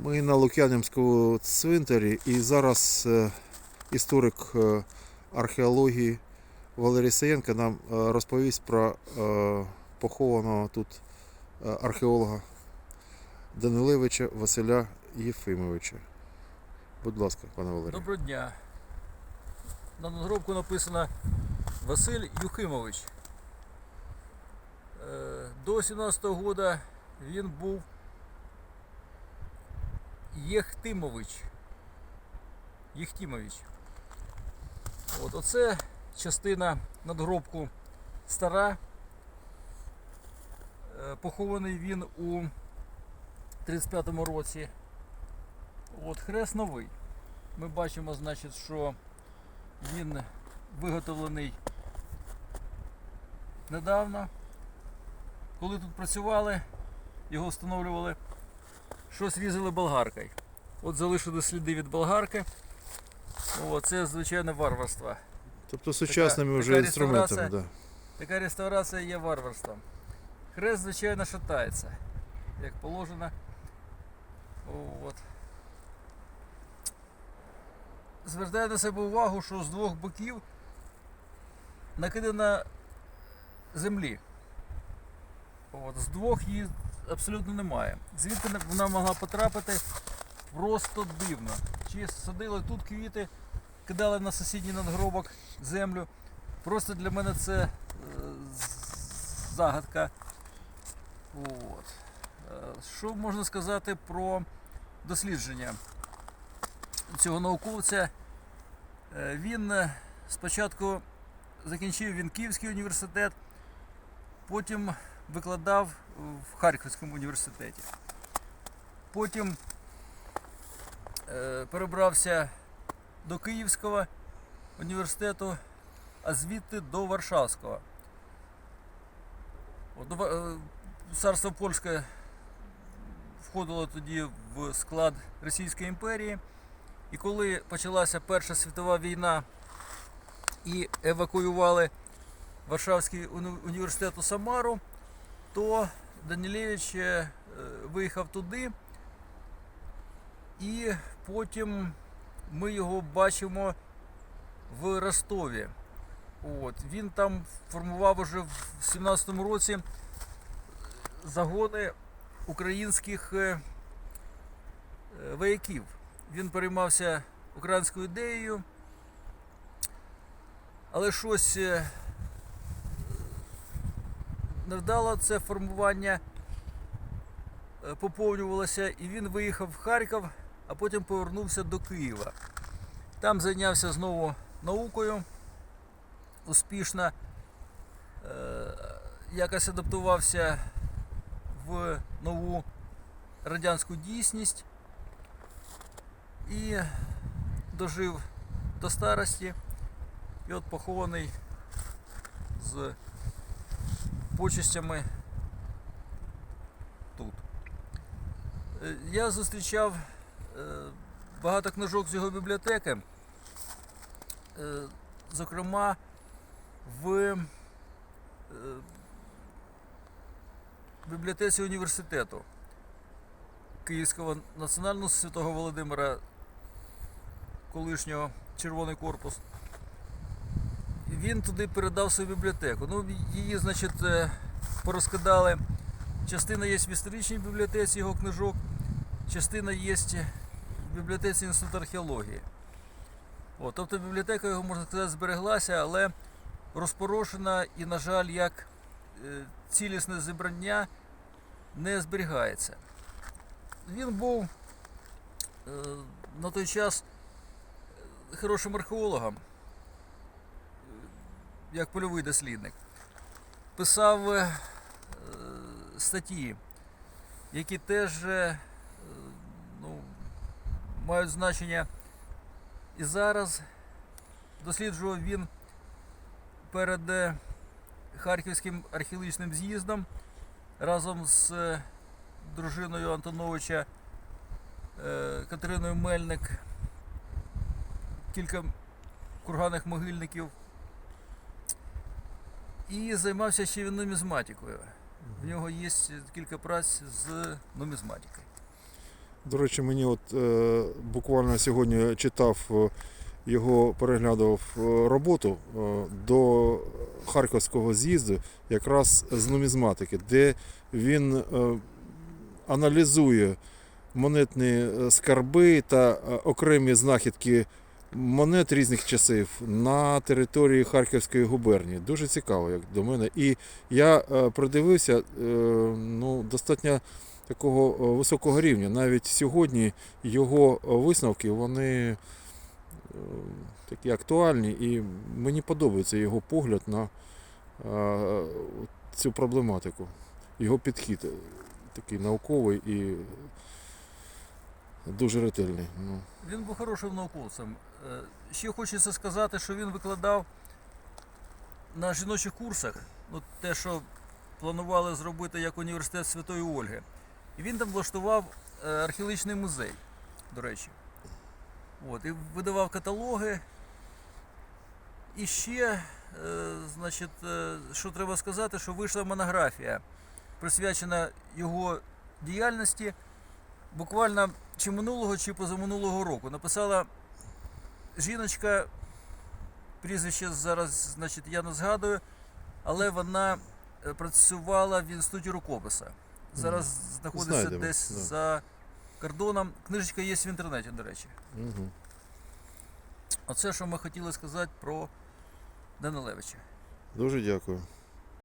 Ми на Лук'янівському цвинтарі і зараз е, історик е, археології Валерій Саєнко нам е, розповість про похованого тут археолога Данилевича Василя Єфимовича. Будь ласка, пане Валерій. Доброго дня. На надгробку написано Василь Юхимович. До 17-го года він був Єхтимович. Єхтімович. От, оце частина надгробку стара. Е, Похований він у 35-му році. От хрест новий. Ми бачимо, значить, що він виготовлений недавно. Коли тут працювали, його встановлювали, щось різали болгаркою. От залишили сліди від болгарки. О, це звичайне варварство. Тобто сучасними вже така інструментами. Да. Така реставрація є варварством. Хрест, звичайно, шатається, як положено. От. Звертаю на себе увагу, що з двох боків накидана землі. От, з двох її абсолютно немає. Звідки не- вона могла потрапити просто дивно. Чи садили тут квіти, кидали на сусідній надгробок землю. Просто для мене це е, загадка. От. Е, Що можна сказати про дослідження цього науковця? Е, Він е, спочатку закінчив він Київський університет, потім викладав в Харківському університеті. Потім е, перебрався до Київського університету, а звідти до Варшавського. Е, Царство Польське входило тоді в склад Російської імперії. І коли почалася Перша світова війна і евакуювали Варшавський університет у Самару, то Данілевич е, виїхав туди, і потім ми його бачимо в Ростові. От, він там формував уже в 17-му році загони українських е, е, вояків. Він переймався українською ідеєю, але щось невдало це формування е, поповнювалося, і він виїхав в Харків, а потім повернувся до Києва. Там зайнявся знову наукою успішно, е, якось адаптувався в нову радянську дійсність і дожив до старості. І от похований з почестями тут. Е, Я зустрічав е, багато книжок з його бібліотеки, е, зокрема в бібліотеці університету Київського національного святого Володимира, колишнього Червоний корпус. Він туди передав свою бібліотеку. Ну, її, значить, е, порозкидали. Частина є в історичній бібліотеці його книжок, частина є в бібліотеці Інституту археології. О, тобто бібліотека його, можна сказати, збереглася, але розпорошена і, на жаль, як е, цілісне зібрання не зберігається. Він був е, на той час хорошим археологом, як польовий дослідник. Писав е, статті, які теж е, ну, мають значення і зараз. Досліджував він перед е, Харківським археологічним з'їздом разом з дружиною Антоновича Катериною Мельник, кілька курганних могильників. І займався ще він нумізматикою. В нього є кілька праць з нумізматикою. До речі, мені от е, буквально сьогодні читав е, його, переглядав е, роботу е, до Харківського з'їзду, якраз з нумізматики, де він е, аналізує монетні е, скарби та окремі знахідки монет різних часів на території Харківської губернії. Дуже цікаво, як до мене. І я е, придивився е, ну, достатньо такого е, високого рівня. Навіть сьогодні його висновки вони такі актуальні, і мені подобається його погляд на цю проблематику. Його підхід такий науковий і дуже ретельний. Ну, Він був хорошим науковцем. Е, Ще хочеться сказати, що він викладав на жіночих курсах, ну, те, що планували зробити як університет Святої Ольги. І він там влаштував е, археологічний музей, до речі. От, і видавав каталоги. І ще, е, значить, що треба сказати, що вийшла монографія, присвячена його діяльності буквально чи минулого, чи позаминулого року. Написала жіночка, прізвище зараз, значить, я не згадую, але вона е, працювала в інституті рукописа. Зараз знаходиться Знайдемо, десь да. за кордоном. Книжечка є в інтернеті, до речі. угу. Оце, що ми хотіли сказати про Данилевича. Дуже дякую.